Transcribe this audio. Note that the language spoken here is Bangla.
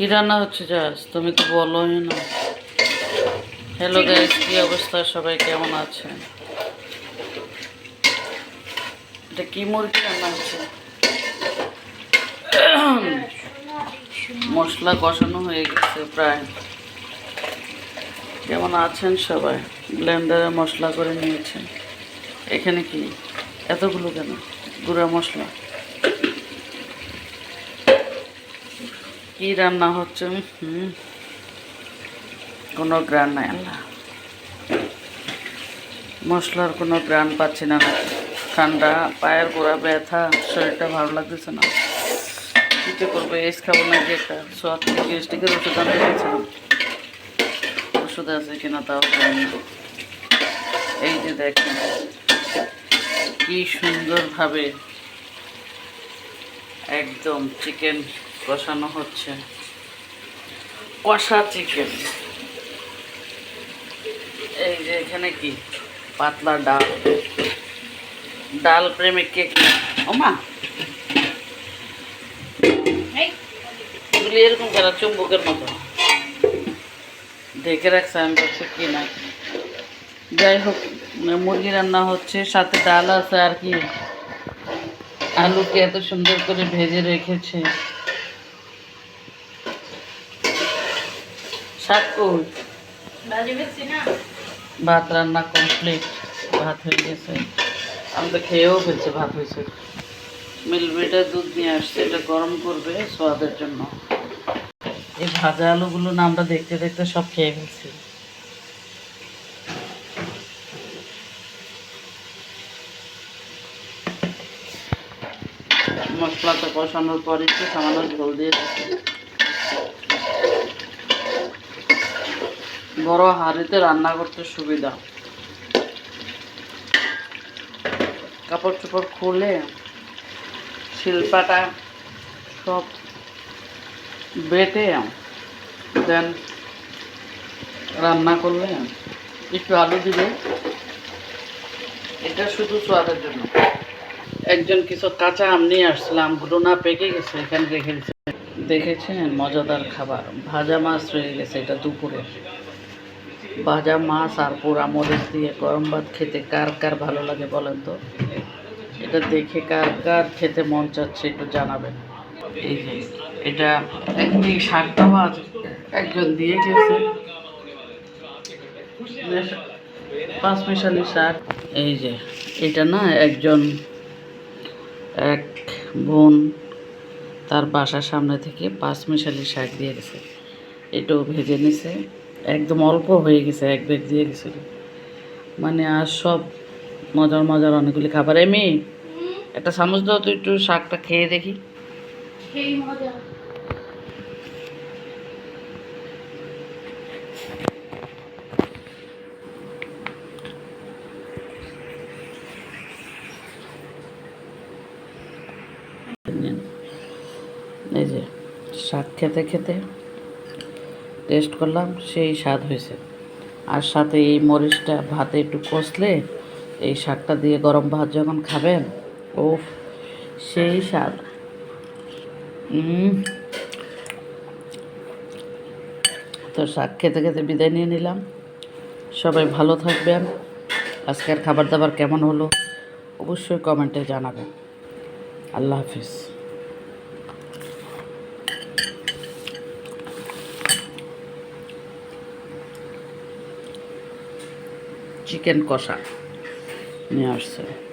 কি রান্না হচ্ছে জাস? তুমি তো বলোই না। হ্যালো গাইস কি অবস্থা? সবাই কেমন আছেন? এটা কি মুরগি রান্না হচ্ছে? মশলা কষানো হয়ে গেছে প্রায়। কেমন আছেন সবাই? ব্লেন্ডারে মশলা করে নিয়েছেন। এখানে কি? এতগুলো কেন? গুঁড়া মশলা? কি রান্না হচ্ছে? হুম। কোনো গ্রান নাই, আল্লাহ। মশলার কোনো গ্রান পাচ্ছি না। ঠান্ডা, পায়ের গোড়া ব্যথা, শরীরটা ভালো লাগতেছে না। কিছু করব, এস খাব নাকি একটা? থেকে গ্যাস্ট্রিকের ওষুধ আনতে গেছিলাম। ওষুধ আছে কিনা তাও এই যে দেখেন, কি সুন্দরভাবে একদম চিকেন কষানো হচ্ছে। কষা চিকেন এই যে এখানে কি? পাতলা ডাল। ডাল প্রেমিক কে কি? ওমা এগুলি এরকম কেন চুম্বকের মতো। দেখে রাখছে আমি ভাবছি কি না যাই হোক মানে মুরগি রান্না হচ্ছে সাথে ডাল আছে আর কি। আলুকে এত সুন্দর করে ভেজে রেখেছে। শাক কই ভাত রান্না কমপ্লিট ভাত হয়ে গেছে। আমি তো খেয়েও ফেলছি ভাত হয়েছে। মিলবিটা দুধ নিয়ে আসছে এটা গরম করবে স্বাদের জন্য। এই ভাজা আলুগুলো না আমরা দেখতে দেখতে সব খেয়ে ফেলছি। মশলাটা কষানোর পর একটু সামান্য ঝোল দিয়ে দিচ্ছি। বড় হাঁড়িতে রান্না করতে সুবিধা। কাপড় চোপড় খুলে শিল্পাটা সব বেটে দেন। রান্না করলে একটু আলু দিলে এটা শুধু স্বাদের জন্য। একজন কিছু কাঁচা আম নিয়ে আসছিল, আমগুলো না পেকে গেছে, এখানে রেখে দেখেছেন? মজাদার খাবার। ভাজা মাছ রয়ে গেছে, এটা দুপুরে। ভাজা মাছ আর পোড়া মরিচ দিয়ে গরম ভাত খেতে কার কার ভালো লাগে বলেন তো? এটা দেখে কার কার খেতে মন চাচ্ছে একটু জানাবেন। এই যে, এটা একদিন শাকটাও আছে, একজন দিয়ে গেছে। পাঁচ মিশালি শাক। এই যে, এটা না একজন, এক বোন তার বাসার সামনে থেকে পাঁচ মিশালি শাক দিয়ে গেছে। এটাও ভেজে নিছে। একদম অল্প হয়ে গেছে এক ব্যাগ দিয়ে গেছিল। মানে আর সব মজার মজার অনেকগুলি খাবার। এমনি একটা চামচ দাও তো একটু শাকটা খেয়ে দেখি। এই যে শাক খেতে খেতে টেস্ট করলাম, সেই স্বাদ হয়েছে। আর সাথে এই মরিচটা ভাতে একটু কষলে, এই শাকটা দিয়ে গরম ভাত যখন খাবেন ও সেই স্বাদ। তো শাক খেতে খেতে বিদায় নিয়ে নিলাম। সবাই ভালো থাকবেন। আজকের খাবার দাবার কেমন হলো, অবশ্যই কমেন্টে জানাবেন। আল্লাহ হাফিজ। চিকেন কষা। নিয়ে আসছে।